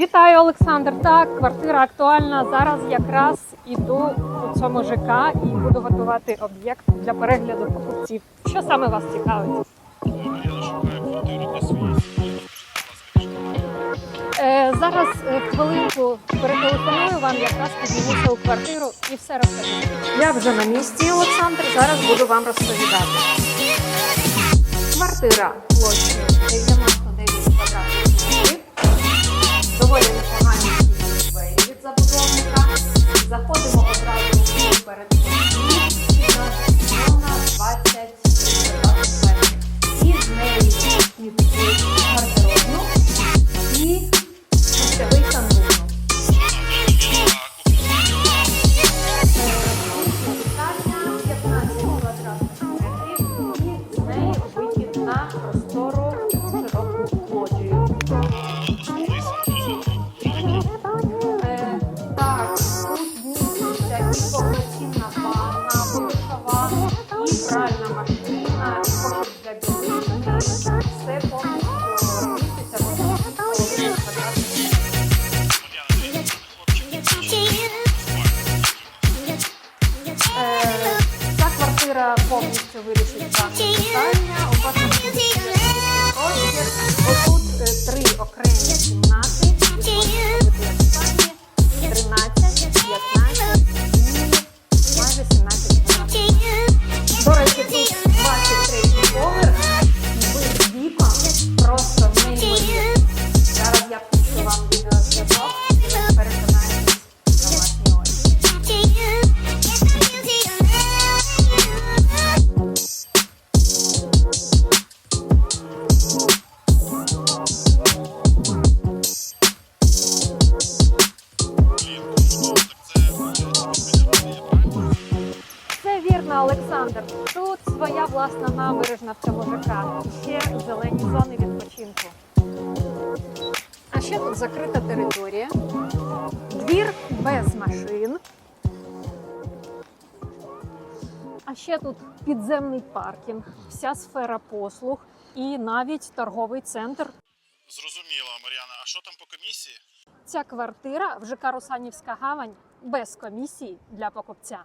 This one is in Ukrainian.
Вітаю, Олександр. Так, квартира актуальна. Зараз якраз іду у цьому ЖК і буду готувати об'єкт для перегляду покупців. Що саме вас цікавить? Е, зараз е, хвилинку перетелефоную вам, якраз піднімуся у квартиру і все розкажу. Я вже на місці, Олександр. Зараз буду вам розповідати. Квартира площею повністю вирішить ваше питання. Вірно, Олександр. Тут своя власна набережна в цьому ЖК. Ще зелені зони відпочинку. А ще тут закрита територія. Двір без машин. А ще тут підземний паркінг, вся сфера послуг і навіть торговий центр. Зрозуміло, Мар'яна. А що там по комісії? Ця квартира в ЖК Русанівська гавань без комісії для покупця.